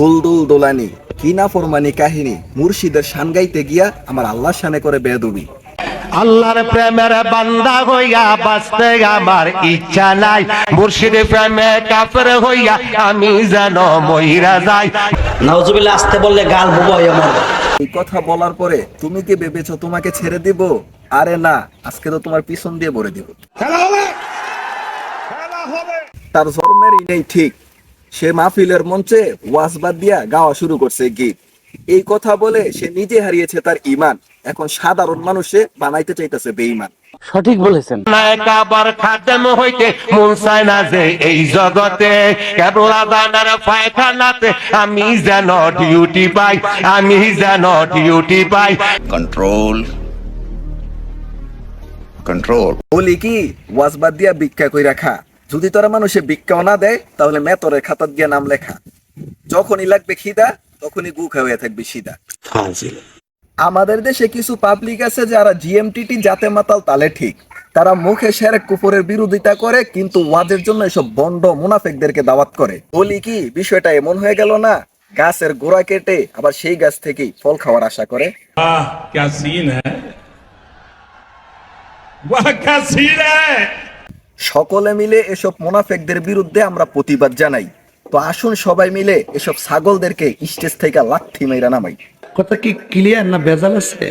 দোল দোল দোলানি কি না ফরমানি কাহিনী মুর্শিদের শান গাইতে গিয়া আমার আল্লাহ শানে করে বেদবি। আল্লাহর প্রেমের বান্দা হইয়া বাঁচতে আমার ইচ্ছা নাই। মুর্শিদ প্রেমে কাফের হইয়া আমি যেন মহিরা যাই। নাউজুবিল্লাহ আসতে বললে গাল বুবো এই কথা বলার পরে তুমি কি ভেবেছো তোমাকে ছেড়ে দিব? আরে না আজকে তো তোমার পিছন দিয়ে ভরে দিব। তার জন্মেরই নেই ঠিক। সে মাহফিলের মঞ্চে ওয়াজ বাদ দিয়া গাওয়া শুরু করছে গীত। এই কথা বলে সে নিজে হারিয়েছে তার ইমান এখন সাধারণ মানুষে বানাইতে চাইতেছে বেঈমান। সঠিক বলেছেন। নায়ক আবার খাদেম হইতে মন চায় না যে এই জগতে কেবল আদানার পায়খানাতে আমি যেন ডিউটি পাই আমি যেন ডিউটি পাই। Control. Control. বলি কি ওয়াজ বাদ দিয়া ভিক্ষা কই রাখা যদি তোরা মানুষে ভিক্ষাও না দেয় তাহলে মেতরের খাতার দিয়ে নাম লেখা। যখনই লাগবে খিদা তখনই গু হয়ে থাকবে সিদা আমাদের দেশে কিছু পাবলিক আছে যারা জিএমটিটি জাতে মাতাল তালে ঠিক। তারা মুখে সেরে কুপুরের বিরোধিতা করে কিন্তু ওয়াজের জন্য এসব বন্ড মুনাফেকদেরকে দাওয়াত করে। বলি কি বিষয়টা এমন হয়ে গেল না গাছের গোড়া কেটে আবার সেই গাছ থেকেই ফল খাওয়ার আশা করে। সিন হ্যাঁ সকলে মিলে এসব মোনাফেকদের বিরুদ্ধে আমরা প্রতিবাদ জানাই। তো আসুন সবাই মিলে এসব ছাগলদেরকে স্টেজ থেকে লাথি মেরা নামাই। কথা কি ক্লিয়ার না বেজাল আছে?